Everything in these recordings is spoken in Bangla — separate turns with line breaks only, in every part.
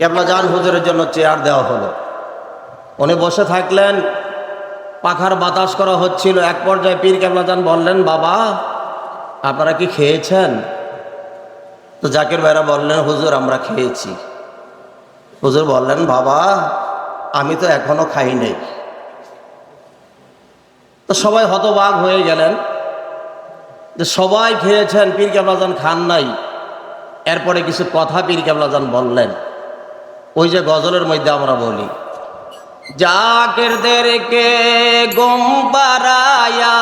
কেবলা জান হুজুরের জন্য চেয়ার দেওয়া হলো। উনি বসে থাকলেন, পাখার বাতাস করা হচ্ছিল। এক পর্যায়ে পীর কেবলা জান বললেন, বাবা, আপনারা কি খেয়েছেন? তো জাকির ভাইরা বললেন, হুজুর, আমরা খেয়েছি। হুজুর বললেন, বাবা, আমি তো এখনও খাই নাই। তো সবাই হতবাক হয়ে গেলেন যে সবাই খেয়েছেন, পীর কেবলাজান খান নাই। এরপরে কিছু কথা পীর কেবলাজান বললেন। ওই যে গজলের মধ্যে আমরা বলি জাকিরদেরকে গম পারায়া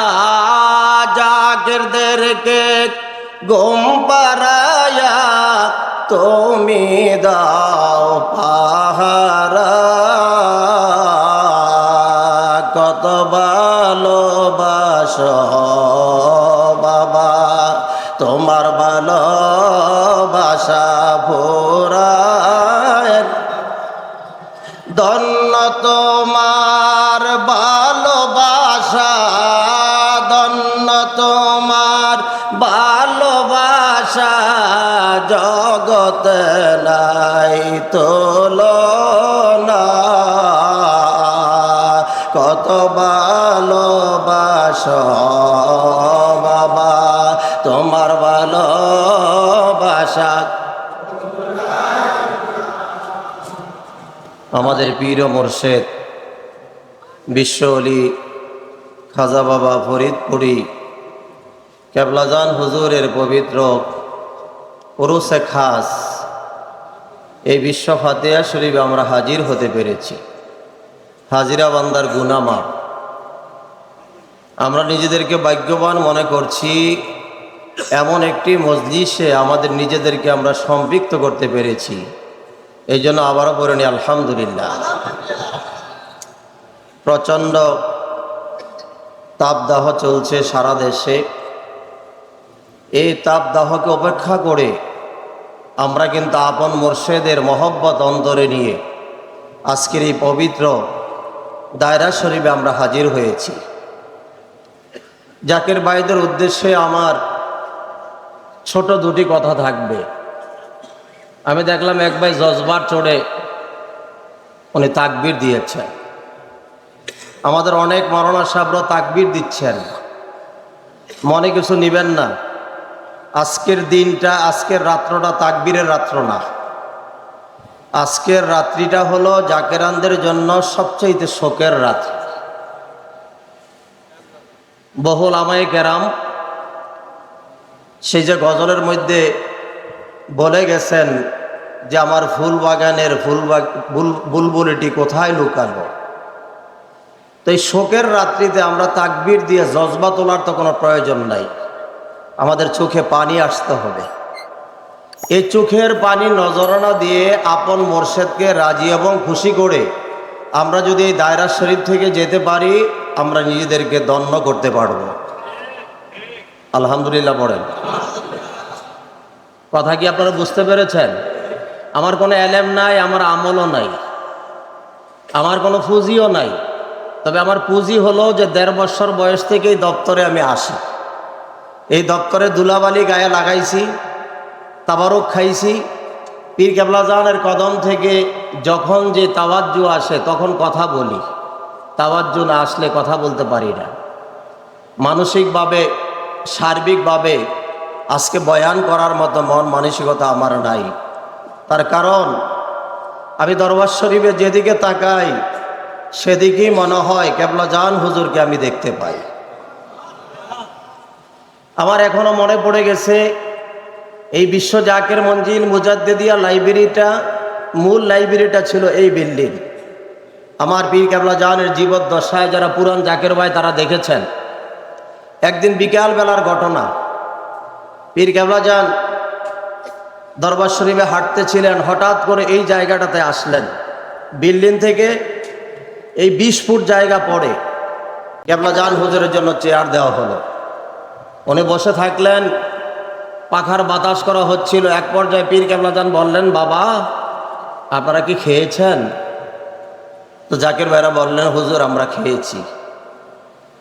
জাকিরদেরকে গম পারায়া তুমি দাও জগত নাই তুলনা। কত ভালোবাস বাবা, তোমার ভালোবাসা। আমাদের পীর মোর্শেদ, বিশ্ব অলি খাজা বাবা ফরিদপুরি, কেবলাজান হুজুরের পবিত্র পুরুষে খাস। এই বিশ্ব ফাতেহা শরীফে আমরা হাজির হতে পেরেছি। হাজিরা বান্দার গুনামার আমরা নিজেদেরকে ভাগ্যবান মনে করছি, এমন একটি মজলিসে আমাদের নিজেদেরকে আমরা সম্পৃক্ত করতে পেরেছি। এই জন্য আবারও পড়ে নি আলহামদুলিল্লাহ। প্রচণ্ড তাপদাহ চলছে সারা দেশে। এই তাপদাহকে অপেক্ষা করে আমরা কিন্তু আপন মোর্শেদের মহব্বত অন্তরে নিয়ে আজকের এই পবিত্র দায়রা শরীফে আমরা হাজির হয়েছি। জাকের ভাইদের উদ্দেশ্যে আমার ছোট দুটি কথা থাকবে। আমি দেখলাম এক ভাই জজবার চড়ে উনি তাকবির দিয়েছেন। আমাদের অনেক মরণা সাহরা তাকবির দিচ্ছেন। মনে কিছু নিবেন না। আজকের দিনটা, আজকের রাত্রটা তাকবীরের রাত্র না। আজকের রাত্রিটা হলো জাকেরানদের জন্য সবচেয়ে শোকের রাত্রি। বহুল আমায় কেরাম সেই যে গজলের মধ্যে বলে গেছেন যে, আমার ফুল বাগানের ফুল বুলবুলিটি কোথায় লুকালো তো এই শোকের রাত্রিতে আমরা তাকবির দিয়ে জজবা তোলার তো কোনো প্রয়োজন নাই। আমাদের চোখে পানি আসতে হবে। এই চোখের পানি নজরানা দিয়ে আপন মোর্শেদকে রাজি এবং খুশি করে আমরা যদি এই দায়রা শরীফ থেকে যেতে পারি, আমরা নিজেদেরকে দণ্ড করতে পারব। আলহামদুলিল্লাহ পড়েন। কথা কি আপনারা বুঝতে পেরেছেন? আমার কোনো অ্যালেম নাই, আমার আমলও নাই। আমার কোনো পুঁজিও নাই। তবে আমার পুঁজি হলো যে দেড় বছর বয়স থেকেই দপ্তরে আমি আসি। এই দপ্তরে দুলাবালি গায়ে লাগাইছি, তাবারক খাইছি। পীর কেবলাজানের কদম থেকে যখন যে তাওয়াজ্জু আসে তখন কথা বলি। তাওয়াজ্জু না আসলে কথা বলতে পারি না। মানসিকভাবে, সার্বিকভাবে আজকে বয়ান করার মতো মন মানসিকতা আমার নাই। তার কারণ, আমি দরবার শরীফে যেদিকে তাকাই, সেদিকেই মনে হয় কেবলা হুজুরকে আমি দেখতে পাই। আমার এখনও মনে পড়ে গেছে, এই বিশ্ব জাকের মঞ্জিল মুজাদ্দেদিয়া লাইব্রেরিটা, মূল লাইব্রেরিটা ছিল এই বিল্ডিং। আমার পীর কেবলা জাহানের জীবদ্দশায় যারা পুরান জাকের ভাই তারা দেখেছেন। একদিন বিকাল বেলার ঘটনা। পীর কেবলা যান দরবার শরীফে হাঁটতেছিলেন, হঠাৎ করে এই জায়গাটাতে আসলেন। বিল্ডিং থেকে এই বিশ ফুট জায়গা পড়ে। কেবলা জান হুজুরের জন্য চেয়ার দেওয়া হলো। উনি বসে থাকলেন। পাখার বাতাস করা হচ্ছিল। এক পর্যায়ে পীর কেবলা যান বললেন, বাবা, আপনারা কি খেয়েছেন? তো জাকির ভাইরা বললেন, হুজুর, আমরা খেয়েছি।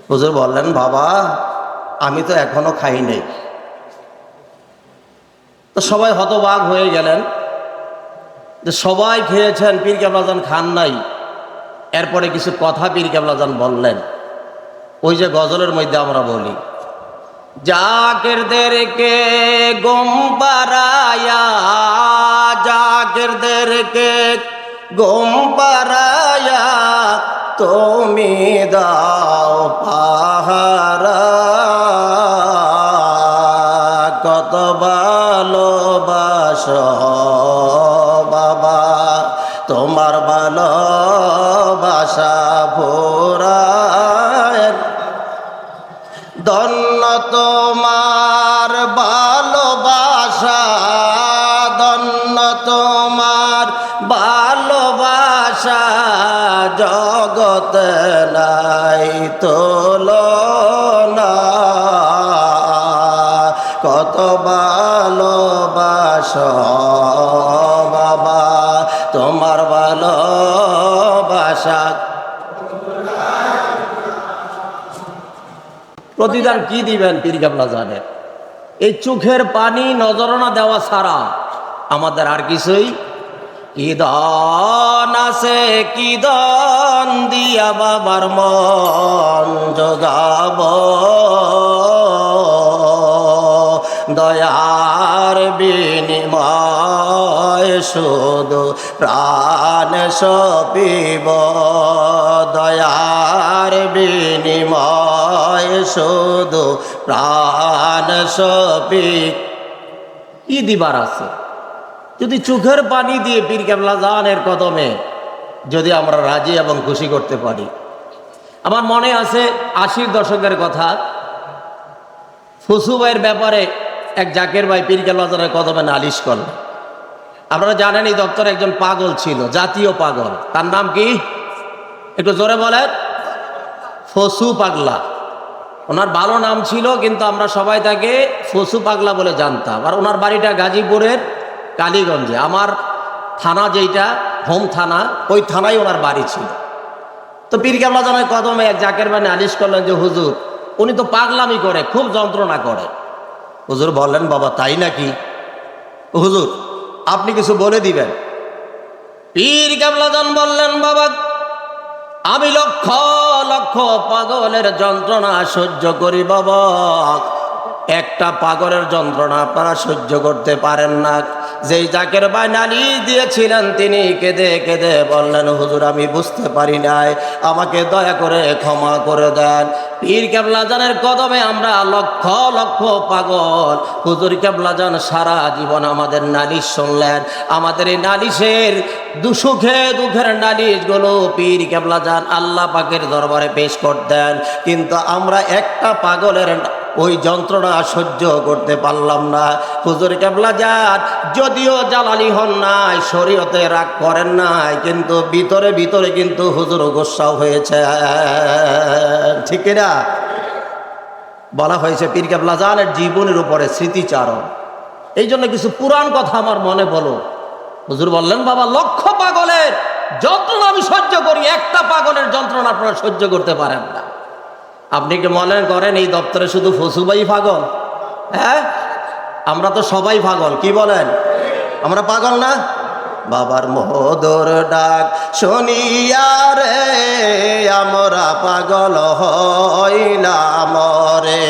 হুজুর বললেন, বাবা, আমি তো এখনও খাই নাই। তো সবাই হতবাক হয়ে গেলেন যে সবাই খেয়েছেন, পীর কেবলাজান খান নাই। এরপরে কিছু কথা পীর কেবলাজান বললেন। ওই যে গজলের মধ্যে আমরা বলি জাকেরদেরকে গুম পারায়া জাকেরদেরকে গুম পারায়া তুমি দাও পাহারা। কত ভালোবাস তোমার ভালোবাসা ধন্য তোমার ভালোবাসা জগত নাই তোলনা। কত ভালোবাসা বাবা তোমার ভালোবাসা প্রতিদান কি দিবেন, পীর গাবলা জানেন এই চোখের পানি নজরানা দেওয়া ছাড়া আমাদের আর কিছুই কি দন আছে, কি দন দিয়া বাবার মন যোগাব দয়ার বিনিময় শুধু প্রাণ সপিব। দয়ার বিনিময় শুধু প্রাণ সপি কি দিবার আছে? যদি চোখের পানি দিয়ে পীর কেবলা জানের কদমে যদি আমরা রাজি এবং খুশি করতে পারি। আমার মনে আছে আশির দশকের কথা। ফসুবাইয়ের ব্যাপারে এক জাকের ভাই পীর কেবলা জানের কদমে নালিশ করলেন। আপনারা জানেন এই দপ্তরে একজন পাগল ছিল, জাতীয় পাগল। তার নাম কি? একটু জোরে বলেন। ফসু পাগলা। ওনার ভালো নাম ছিল, কিন্তু আমরা সবাই তাকে ফসু পাগলা বলে জানতাম। আর ওনার বাড়িটা গাজীপুরের কালীগঞ্জে। আমার থানা যেইটা, হোম থানা, ওই থানায় ওনার বাড়ি ছিল। তো পীর কেমলা জানায়, কদমে এক জাকের মানে আলিশ করলেন যে, হুজুর, উনি তো পাগলামি করে, খুব যন্ত্রণা করে। হুজুর বললেন, বাবা, তাই নাকি? হুজুর, আপনি কিছু বলে দিবেন। পীর কেবলাজান বললেন, বাবা আমি লক্ষ লক্ষ পাগলের যন্ত্রণা সহ্য করি বাবা। একটা পাগলের যন্ত্রণা আপনারা সহ্য করতে পারেন না। যেই জাকের বাই নালি দিয়েছিলেন, তিনি কেঁদে কেঁদে বললেন, হুজুর, আমি বুঝতে পারি নাই। আমাকে দয়া করে ক্ষমা করে দেন। পীর কেবলাজানের কদমে আমরা লক্ষ লক্ষ পাগল। হুজুর কেবলাজান সারা জীবন আমাদের নালিশ শুনলেন। আমাদের এই নালিশের দুসুখে দুঃখের নালিশগুলো পীর কেবলাজান আল্লাহ পাকের দরবারে পেশ করতেন। কিন্তু আমরা একটা পাগলের ওই যন্ত্রণা সহ্য করতে পারলাম না। হুজুর কেবলা যান, যদিও জালালি হন নাই, শরীয়তে রাগ করেন নাই, কিন্তু ভিতরে ভিতরে কিন্তু হুজুর গোসাও হয়েছে। ঠিক না? বলা হয়েছে, পীর কেবলা জানের জীবনের উপরে স্মৃতিচারণ। এই জন্য কিছু পুরাণ কথা আমার মনে বলো হুজুর বললেন, বাবা, লক্ষ পাগলের যন্ত্রণা আমি সহ্য করি, একটা পাগলের যন্ত্রণা আপনারা সহ্য করতে পারেন না। আপনি কি মনে করেন, এই দপ্তরে শুধু ফসুবাই পাগল। হ্যাঁ? আমরা তো সবাই পাগল, কি বলেন? আমরা পাগল না? বাবার মধুর ডাক শুনিয়া রে, আমরা পাগল হইলাম রে।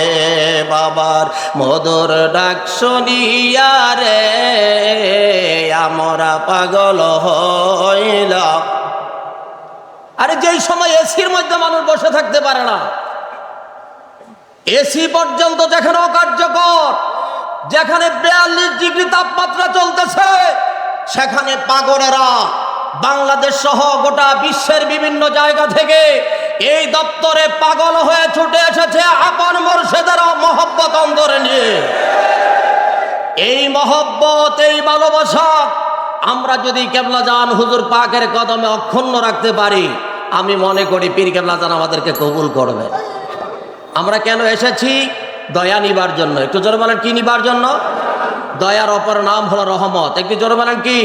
বাবার মধুর ডাক শুনিয়া রে, আমরা পাগল হইলাম। আরে যেই সময় এসির মধ্যে মানুষ বসে থাকতে পারে না এসি পর্যন্ত যেখানে অকার্যকর, যেখানে বিয়াল্লিশ ডিগ্রি তাপমাত্রা চলতেছে, সেখানে পাগলেরা বাংলাদেশ সহ গোটা বিশ্বের বিভিন্ন জায়গা থেকে এই দপ্তরে পাগল হয়ে ছুটে এসেছে আপন মোর্শেদের মহব্বত অন্তরে নিয়ে। এই মহব্বত, এই ভালোবাসা আমরা যদি কেবলা জান হুজুর পাকের কদমে অক্ষুণ্ণ রাখতে পারি, আমি মনে করি পীর কেবলা জান আমাদেরকে কবুল করবে। আমরা কেন এসেছি? দয়া নিবার জন্য। একটু জোরে বলেন, কি নিবার জন্য? দয়ার অপর নাম হলো রহমত। একটু জোরে বলেন, কি?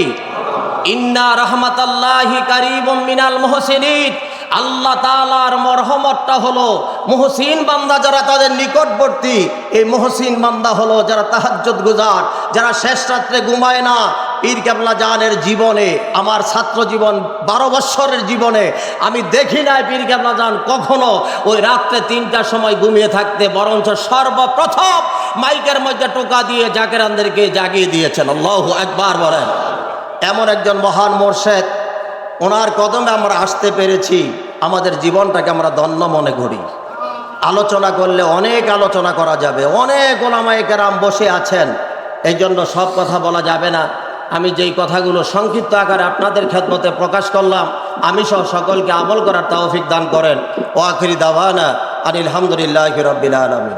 ইন্না রহমতাল্লাহি কারিবম মিনাল মুহসিনিন। আল্লাহ তাআলার মরহমতটা হলো মহসিন বান্দা যারা তাদের নিকটবর্তী। এই মহসিন বান্দা হলো যারা তাহাজ্জুদ গুজার, যারা শেষ রাত্রে ঘুমায় না পীর কেবলা জানের জীবনে, আমার ছাত্র জীবন বারো বৎসরের জীবনে, আমি দেখি নাই পীর কেবলা জান কখনো ওই রাত্রে তিনটার সময় ঘুমিয়ে থাকতে, বরঞ্চ সর্বপ্রথম মাইকের মধ্যে টোকা দিয়ে জাকেরানদেরকে জাগিয়ে দিয়েছেন। আল্লাহ একবার বলেন। এমন একজন মহান মোর্শেদ, ওনার কদমে আমরা আসতে পেরেছি, আমাদের জীবনটাকে আমরা ধন্য মনে করি। আলোচনা করলে অনেক আলোচনা করা যাবে, অনেক ওলামায়ে কেরাম বসে আছেন এই জন্য সব কথা বলা যাবে না। আমি যেই কথাগুলো সংক্ষিপ্ত আকারে আপনাদের খেদমতে প্রকাশ করলাম, আমি সহ সকলকে আমল করার তাওফিক দান করেন। ও আখিরি দাওয়ানা আনিল হামদুলিল্লাহ রব্বিল আলমিন।